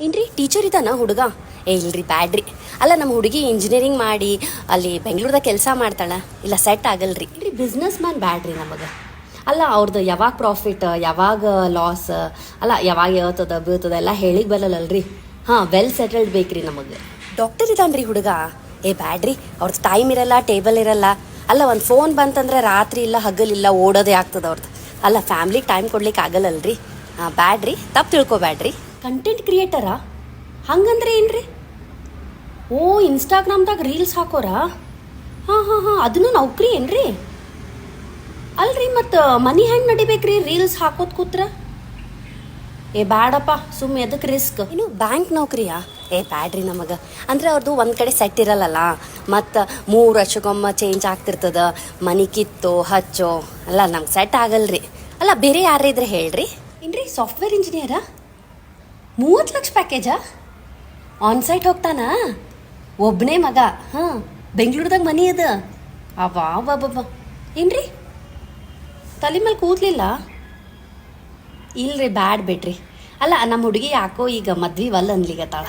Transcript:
ಏನ್ರಿ? ಟೀಚರ್ ಇದ್ದಾನ ಹುಡುಗ? ಏ ಇಲ್ರಿ ಬ್ಯಾಡ್ರಿ. ಅಲ್ಲ ನಮ್ಮ ಹುಡುಗಿ ಇಂಜಿನಿಯರಿಂಗ್ ಮಾಡಿ ಅಲ್ಲಿ ಬೆಂಗಳೂರ್ದಾಗ ಕೆಲಸ ಮಾಡ್ತಾಳ. ಇಲ್ಲ ಸೆಟ್ ಆಗಲ್ರಿ. ಇಲ್ರಿ ಬಿಸ್ನೆಸ್ ಮ್ಯಾನ್ ಬ್ಯಾಡ್ರಿ ನಮಗೆ? ಅಲ್ಲ ಅವ್ರದ್ದು ಯಾವಾಗ ಪ್ರಾಫಿಟ್ ಯಾವಾಗ ಲಾಸ್ ಅಲ್ಲ ಯಾವಾಗ ಹೇಳ್ತದ ಬೀಳ್ತದ ಎಲ್ಲ ಹೇಳಿಗೆ ಬರಲ್ಲಲ್ರಿ. ಹಾಂ ವೆಲ್ ಸೆಟಲ್ಡ್ ಬೇಕ್ರಿ ನಮಗೆ. ಡಾಕ್ಟರ್ ಇದ್ದಾನ್ರಿ ಹುಡುಗ? ಏ ಬ್ಯಾಡ್ರಿ. ಅವ್ರದ್ದು ಟೈಮ್ ಇರಲ್ಲ ಟೇಬಲ್ ಇರಲ್ಲ. ಅಲ್ಲ ಒಂದು ಫೋನ್ ಬಂತಂದ್ರೆ ರಾತ್ರಿ ಇಲ್ಲ ಹಗಲಿಲ್ಲ ಓಡೋದೇ ಆಗ್ತದ ಅವ್ರದ್ದು ಅಲ್ಲ ಫ್ಯಾಮ್ಲಿಗೆ ಟೈಮ್ ಕೊಡ್ಲಿಕ್ಕೆ ಆಗಲ್ಲಲ್ರಿ? ಹಾಂ ಬ್ಯಾಡ್ರಿ. ತಪ್ಪು ತಿಳ್ಕೊಬ್ಯಾಡ್ರಿ. ಕಂಟೆಂಟ್ ಕ್ರಿಯೇಟರಾ ಹಂಗಂದ್ರೆ ಏನ್ರಿ? ಓ ಇನ್ಸ್ಟಾಗ್ರಾಮ್ದಾಗ ರೀಲ್ಸ್ ಹಾಕೋರಾ? ಹಾಂ ಹಾಂ ಹಾಂ, ಅದನ್ನು ನೌಕರಿ ಏನ್ರಿ? ಅಲ್ರಿ, ಮತ್ತು, ಮನಿ ಹೆಂಗೆ ನಡಿಬೇಕ್ರಿ ರೀಲ್ಸ್ ಹಾಕೋದ್ ಕೂತ್ರ? ಏ, ಬ್ಯಾಡಪ್ಪ ಸುಮ್ಮನೆ ಅದಕ್ಕೆ ರಿಸ್ಕ್ ಇನ್ನು ಬ್ಯಾಂಕ್ ನೌಕರಿಯಾ? ಏ, ಬ್ಯಾಡ್ರಿ ನಮಗೆ. ಅಂದ್ರೆ ಅವ್ರದ್ದು ಒಂದು ಕಡೆ ಸೆಟ್ ಇರಲ್ಲಲ್ಲ? ಮತ್ತು, ಮೂರು ವರ್ಷಕ್ಕೊಮ್ಮ ಚೇಂಜ್ ಆಗ್ತಿರ್ತದ. ಮನಿ ಕಿತ್ತೋ, ಹಚ್ಚೋ, ಅಲ್ಲ ನಮ್ಗೆ ಸೆಟ್ ಆಗಲ್ರಿ. ಅಲ್ಲ, ಬೇರೆ ಯಾರೇ ಇದ್ರೆ ಹೇಳ್ರಿ? ಏನ್ರಿ ಸಾಫ್ಟ್ವೇರ್ ಇಂಜಿನಿಯರಾ ಮೂವತ್ತು ಲಕ್ಷ ಪ್ಯಾಕೇಜಾ ಆನ್ ಸೈಟ್ ಹೋಗ್ತಾನಾ? ಒಬ್ಬನೇ ಮಗ, ಹಾಂ, ಬೆಂಗಳೂರ್ದಾಗ ಮನಿ ಅದ. ಅವಾ ಬಾಬಾ ಏನ್ರಿ? ತಲೆ ಮೇಲೆ ಕೂದ್ಲಿಲ್ಲ? ಇಲ್ರಿ, ಬ್ಯಾಡ್ ಬಿಡ್ರಿ ಅಲ್ಲ ನಮ್ಮ ಹುಡುಗಿ ಯಾಕೋ ಈಗ ಮದ್ವಿ ವಲ್ಲ ಅನ್ಲಿಗತ್ತಾಳ